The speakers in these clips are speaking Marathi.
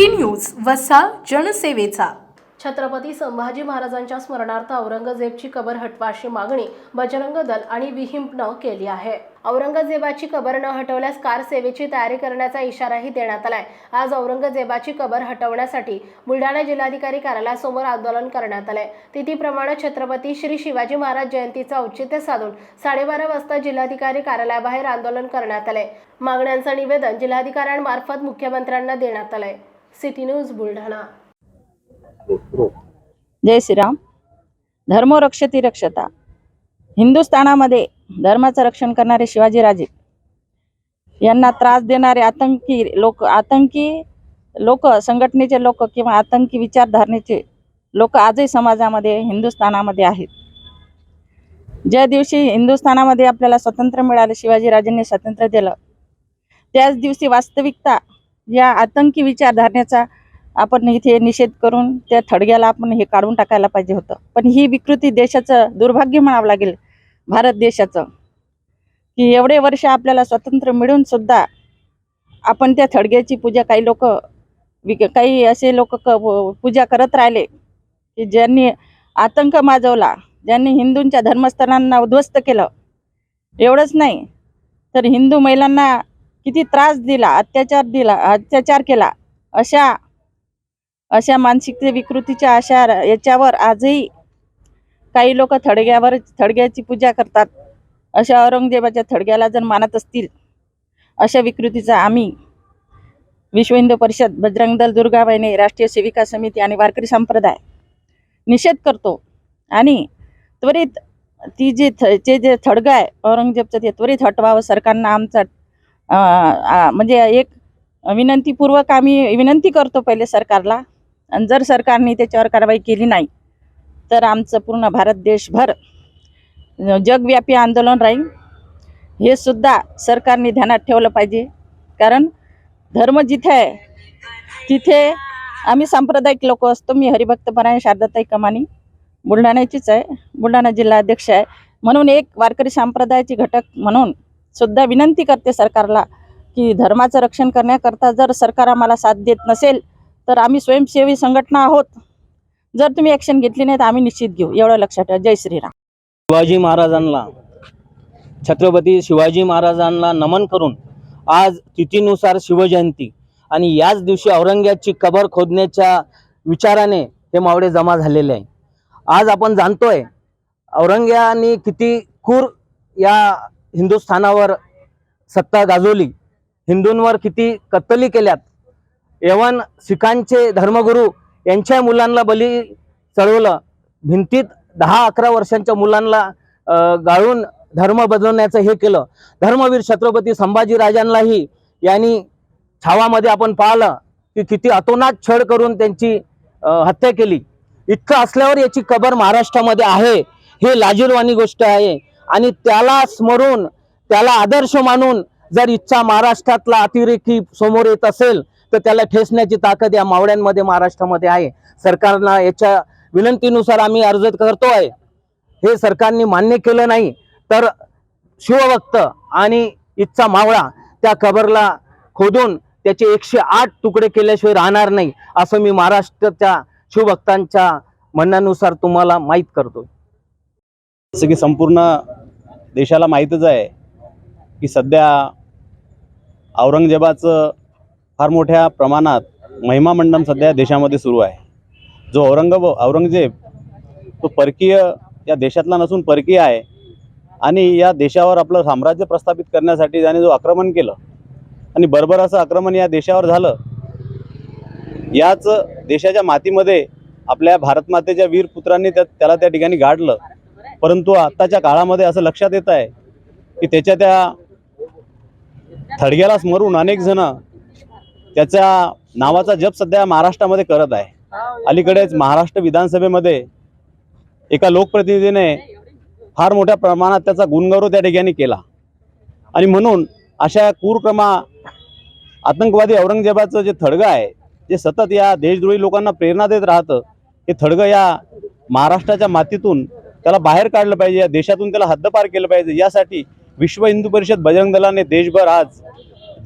City news वसा जनसेवेचा. छत्रपती संभाजी महाराजांच्या स्मरणार्थ औरंगजेबची कबर हटवा अशी मागणी बजरंग दल आणि विहिंपनं केली आहे. औरंगजेबाची कबर न हटवल्यास कार सेवेची तयारी करण्याचा इशाराही देण्यात आलाय. आज औरंगजेबाची कबर हटवण्यासाठी बुलढाणा जिल्हाधिकारी कार्यालयासमोर आंदोलन करण्यात आलंय. तिथीप्रमाणे छत्रपती श्री शिवाजी महाराज जयंतीचं औचित्य साधून साडेबारा वाजता जिल्हाधिकारी कार्यालयाबाहेर आंदोलन करण्यात आलंय. मागण्यांचं निवेदन जिल्हाधिकाऱ्यांमार्फत मुख्यमंत्र्यांना देण्यात आलंय. City news Buldhana. जय श्रीराम. धर्मो रक्षती रक्षता. हिंदुस्थानामध्ये धर्माचं रक्षण करणारे शिवाजीराजे यांना त्रास देणारे आतंकी लोक आतंकी लोक संघटनेचे लोक किंवा आतंकी विचारधारणेचे लोक आजही समाजामध्ये हिंदुस्थानामध्ये आहेत. ज्या दिवशी हिंदुस्थानामध्ये आपल्याला स्वातंत्र्य मिळालं शिवाजीराजेंनी स्वातंत्र्य दिलं त्याच दिवशी वास्तविकता या आतंकी विचारधारणेचा आपण इथे निषेध करून त्या थडग्याला आपण हे काढून टाकायला पाहिजे होतं. पण ही विकृती देशाचं दुर्भाग्य म्हणावं लागेल भारत देशाचं. की एवढे वर्ष आपल्याला स्वातंत्र्य मिळून सुद्धा आपण त्या थडग्याची पूजा काही लोक विक काही असे लोक क पूजा करत राहिले की ज्यांनी आतंक माजवला ज्यांनी हिंदूंच्या धर्मस्थळांना उद्ध्वस्त केलं. एवढंच नाही तर हिंदू महिलांना किती त्रास दिला अत्याचार दिला अत्याचार केला अशा अशा मानसिकते विकृतीच्या अशा याच्यावर आजही काही लोक थडग्यावर थडग्याची पूजा करतात. अशा औरंगजेबाच्या थडग्याला जर मानत असतील अशा विकृतीचा आम्ही विश्व हिंदू परिषद बजरंग दल दुर्गाबाईने राष्ट्रीय सेविका समिती आणि वारकरी संप्रदाय निषेध करतो. आणि त्वरित ती जे थ जे थडगं आहे औरंगजेबचं ते त्वरित हटवावं सरकारनं आमचा म्हणजे एक विनंतीपूर्वक आम्ही विनंती करतो पहिले सरकारला. आणि जर सरकारने त्याच्यावर कारवाई केली नाही तर आमचं पूर्ण भारत देशभर जगव्यापी आंदोलन राहील. हे सुद्धा सरकारने ध्यानात ठेवलं पाहिजे. कारण धर्म जिथे आहे तिथे आम्ही सांप्रदायिक लोक असतो. मी हरिभक्तपरायण शारदाताई कमानी बुलढाण्याचीच आहे. बुलढाणा जिल्हा अध्यक्ष आहे. म्हणून एक वारकरी संप्रदायाची घटक म्हणून सुद्धा विनंती करते सरकारला की धर्माचं रक्षण करण्याकरता जर सरकार आम्हाला साथ देत नसेल तर आम्ही स्वयंसेवी संघटना आहोत. जर तुम्ही ॲक्शन घेतली नाही तर आम्ही निश्चित घेऊ. एवढं लक्षात ठेवा. जय श्रीराम. शिवाजी महाराजांना छत्रपती शिवाजी महाराजांना नमन करून आज तिथीनुसार शिवजयंती आणि याच दिवशी औरंग्याची कबर खोदण्याच्या विचाराने हे मावळे जमा झालेले आहे. आज आपण जाणतोय औरंग्याने किती क्रूर या हिंदुस्थानावर सत्ता गाजवली. हिंदूंवर किती कत्तली केल्यात. एवन सिखांचे धर्मगुरू यांच्या मुलांना बली चढवलं. भिंतीत दहा अकरा वर्षांच्या मुलांना गाळून धर्म बदलवण्याचं हे केलं. धर्मवीर छत्रपती संभाजीराजांनाही यांनी छावामध्ये आपण पाहिलं की किती अतोनात छळ करून त्यांची हत्या केली. इतकं असल्यावर याची कबर महाराष्ट्रामध्ये आहे. हे लाजीरवाणी गोष्ट आहे. आणि त्याला स्मरून त्याला आदर्श मानून जर इच्छा महाराष्ट्रातला अतिरेकी समोर येत असेल तर त्याला ठेसण्याची ताकद या मावळ्यांमध्ये महाराष्ट्रामध्ये आहे. सरकारला याच्या विनंतीनुसार आम्ही अर्ज करतोय. हे सरकारने मान्य केलं नाही तर शिवभक्त आणि इच्छा मावळा त्या कबरला खोदून त्याचे एकशे आठ तुकडे केल्याशिवाय राहणार नाही असं मी महाराष्ट्राच्या शिवभक्तांच्या म्हणण्यानुसार तुम्हाला माहीत करतो जसं की संपूर्ण देशाला माहीतच आहे की सध्या औरंगजेबाचं फार मोठ्या प्रमाणात महिमा मंडन सध्या देशामध्ये सुरू आहे. जो औरंगब औरंगजेब तो परकीय या देशातला नसून परकीय आहे आणि या देशावर आपलं साम्राज्य प्रस्थापित करण्यासाठी त्याने जो आक्रमण केलं आणि बरोबर असं आक्रमण या देशावर झालं याच देशाच्या मातीमध्ये आपल्या भारतमातेच्या वीर पुत्रांनी त्या त्याला त्या ठिकाणी गाडलं. परंतु आत्ताच्या काळामध्ये असं लक्षात येत आहे की त्याच्या त्या थडग्याला स्मरून अनेक जण त्याच्या नावाचा जप सध्या महाराष्ट्रामध्ये करत आहे. अलीकडेच महाराष्ट्र विधानसभेमध्ये एका लोकप्रतिनिधीने फार मोठ्या प्रमाणात त्याचा गुणगौरव त्या ठिकाणी केला. आणि म्हणून अशा कुरक्रमा आतंकवादी औरंगजेबाचं जे थडगं आहे जे सतत या देशद्रोही लोकांना प्रेरणा देत राहतं हे थडगं या महाराष्ट्राच्या मातीतून त्याला बाहेर काढलं पाहिजे या देशातून त्याला हद्दपार केलं पाहिजे. यासाठी विश्व हिंदू परिषद बजरंग दलाने देशभर आज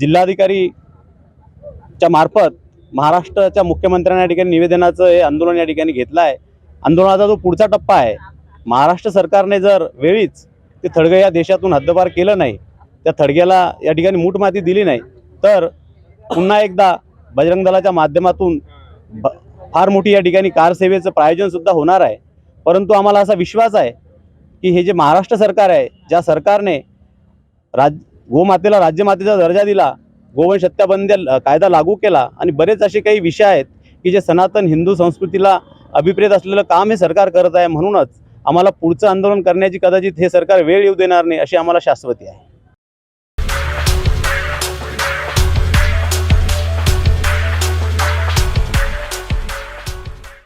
जिल्हाधिकारीच्या मार्फत महाराष्ट्राच्या मुख्यमंत्र्यांना या ठिकाणी निवेदनाचं हे आंदोलन या ठिकाणी घेतलं आहे आंदोलनाचा जो पुढचा टप्पा आहे महाराष्ट्र सरकारने जर वेळीच ते थडगं या देशातून हद्दपार केलं नाही त्या थडग्याला या ठिकाणी मूठ माती दिली नाही तर पुन्हा एकदा बजरंग दलाच्या माध्यमातून ब- फार मोठी या ठिकाणी कारसेवेचं प्रायोजनसुद्धा होणार आहे. परंतु आम्हाला असा विश्वास आहे की हे जे महाराष्ट्र सरकार आहे ज्या सरकारने राज गोमातेला राज्यमातेचा दर्जा दिला गोवंश हत्याबंदी कायदा लागू केला आणि बरेच असे काही विषय आहेत की जे सनातन हिंदू संस्कृतीला अभिप्रेत असलेलं काम हे सरकार करत आहे म्हणूनच आम्हाला पुढचं आंदोलन करण्याची कदाचित हे सरकार वेळ येऊ देणार नाही अशी आम्हाला शाश्वती आहे.